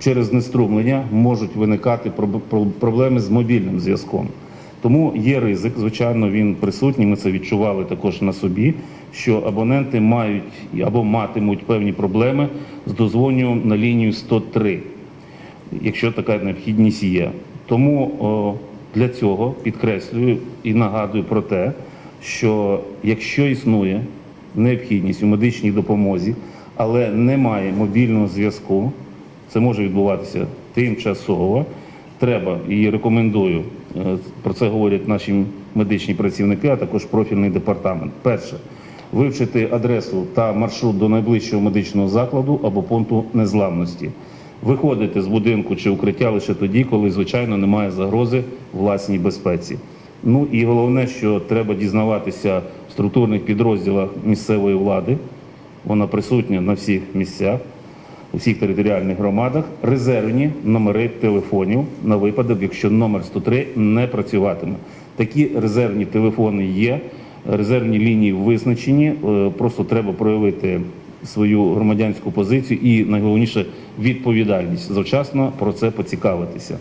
через знеструмлення можуть виникати про- проблеми з мобільним зв'язком. Тому є ризик, звичайно, він присутній. Ми це відчували також на собі, що абоненти мають або матимуть певні проблеми з дозвоню на лінію 103 якщо така необхідність є. Тому о, для цього підкреслюю і нагадую про те, що якщо існує необхідність у медичній допомозі, але немає мобільного зв'язку, це може відбуватися тимчасово. Треба і рекомендую, е, про це говорять наші медичні працівники, а також профільний департамент. Перше, вивчити адресу та маршрут до найближчого медичного закладу або пункту незламності. Виходити з будинку чи укриття лише тоді, коли, звичайно, немає загрози власній безпеці. Ну і головне, що треба дізнаватися в структурних підрозділах місцевої влади. Вона присутня на всіх місцях, у всіх територіальних громадах, резервні номери телефонів на випадок, якщо номер 103 не працюватиме. Такі резервні телефони є, резервні лінії визначені. Е, Просто треба проявити свою громадянську позицію і найголовніше відповідальність завчасно про це поцікавитися.